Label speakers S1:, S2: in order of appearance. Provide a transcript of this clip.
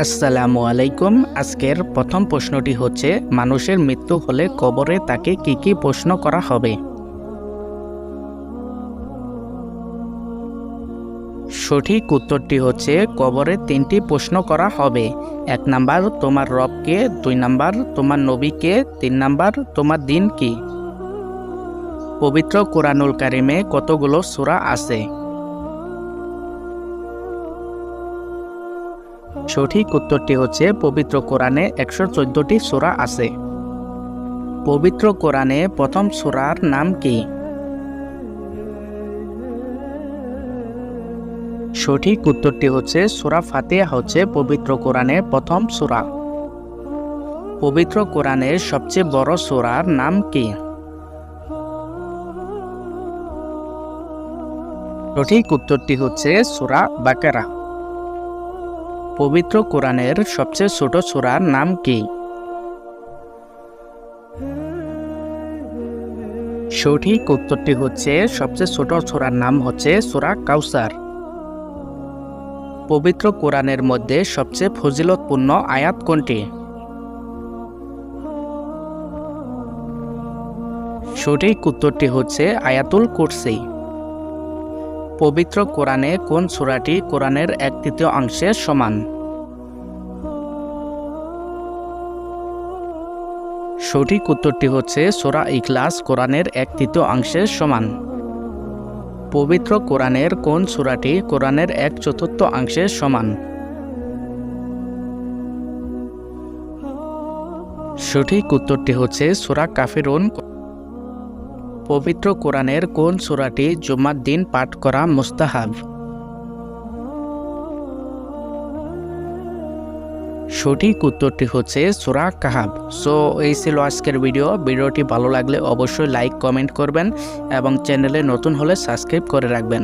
S1: আসসালামু আলাইকুম। আজকের প্রথম প্রশ্নটি হচ্ছে, মানুষের মৃত্যু হলে কবরে তাকে কি কি প্রশ্ন করা হবে? সঠিক উত্তরটি হচ্ছে, কবরে তিনটি প্রশ্ন করা হবে। এক নাম্বার, তোমার রবকে, দুই নাম্বার, তোমার নবীকে, তিন নাম্বার, তোমার দিন কি পবিত্র কোরআনুল কারিমে কতগুলো সূরা আছে? সঠিক উত্তরটি হচ্ছে পবিত্র কোরআনে একশো চোদ্দটি সূরা আছে। পবিত্র কোরআনে প্রথম সূরার নাম কি? সঠিক উত্তরটি হচ্ছে সূরা ফাতিহা হচ্ছে পবিত্র কোরআনে প্রথম সূরা। পবিত্র কোরআনের সবচেয়ে বড় সূরার নাম কি? সঠিক উত্তরটি হচ্ছে সূরা বাকারা। পবিত্র কোরআনের সবচেয়ে ছোট সূরার নাম কি? সঠিক উত্তরটি হচ্ছে, সবচেয়ে ছোট সূরার নাম হচ্ছে সূরা কাউসার। পবিত্র কোরআনের মধ্যে সবচেয়ে ফজিলতপূর্ণ আয়াত কোনটি? সঠিক উত্তরটি হচ্ছে আয়াতুল কুরসি। পবিত্র কোরআনে কোন সূরাটি কোরআনের এক তৃতীয় অংশের সমান? সঠিক উত্তরটি হচ্ছে সোরা ইখলাস কোরআনের এক তৃতীয় অংশের সমান। পবিত্র কোরআনের কোন সূরাটি কোরআনের এক চতুর্থ অংশের সমান? সঠিক উত্তরটি হচ্ছে সোরা কাফিরুন পবিত্র কোরআনের কোন সুরাটি জুমার দিন পাঠ করা মুস্তাহাব? সঠিক উত্তরটি হচ্ছে সোরা কাহাব। সো, এই ছিল আজকের ভিডিও। ভিডিওটি ভালো লাগলে অবশ্যই লাইক, কমেন্ট করবেন এবং চ্যানেলে নতুন হলে সাবস্ক্রাইব করে রাখবেন।